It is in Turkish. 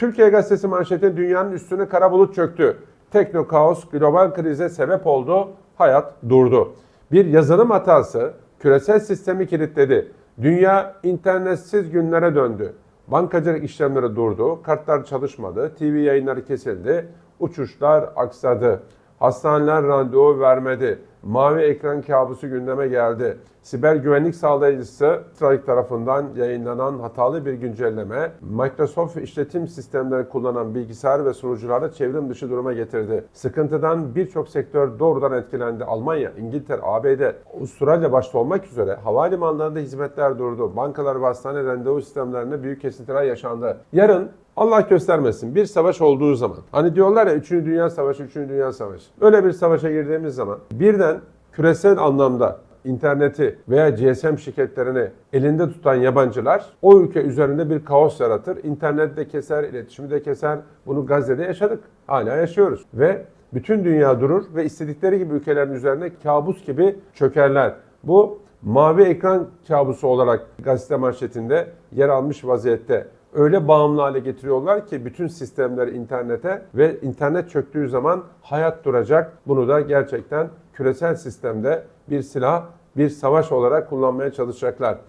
Türkiye Gazetesi manşeti dünyanın üstüne kara bulut çöktü. Tekno kaos global krize sebep oldu. Hayat durdu. Bir yazılım hatası küresel sistemi kilitledi. Dünya internetsiz günlere döndü. Bankacılık işlemleri durdu, kartlar çalışmadı, TV yayınları kesildi, uçuşlar aksadı. Hastaneler randevu vermedi. Mavi ekran kabusu gündeme geldi. Siber güvenlik sağlayıcısı Strike tarafından yayınlanan hatalı bir güncelleme, Microsoft işletim sistemleri kullanan bilgisayar ve sunucuları çevrim dışı duruma getirdi. Sıkıntıdan birçok sektör doğrudan etkilendi. Almanya, İngiltere, ABD, Avustralya başta olmak üzere havalimanlarında hizmetler durdu. Bankalar ve hastane randevu sistemlerinde büyük kesintiler yaşandı. Yarın Allah göstermesin bir savaş olduğu zaman hani diyorlar ya 3. Dünya Savaşı 3. Dünya Savaşı öyle bir savaşa girdiğimiz zaman birden küresel anlamda interneti veya GSM şirketlerini elinde tutan yabancılar o ülke üzerinde bir kaos yaratır. İnterneti de keser, iletişimi de keser. Bunu Gazze'de yaşadık. Hala yaşıyoruz. Ve bütün dünya durur ve istedikleri gibi ülkelerin üzerine kabus gibi çökerler. Bu mavi ekran kabusu olarak gazete manşetinde yer almış vaziyette öyle bağımlı hale getiriyorlar ki bütün sistemleri internete ve internet çöktüğü zaman hayat duracak. Bunu da gerçekten küresel sistemde bir silah, bir savaş olarak kullanmaya çalışacaklar.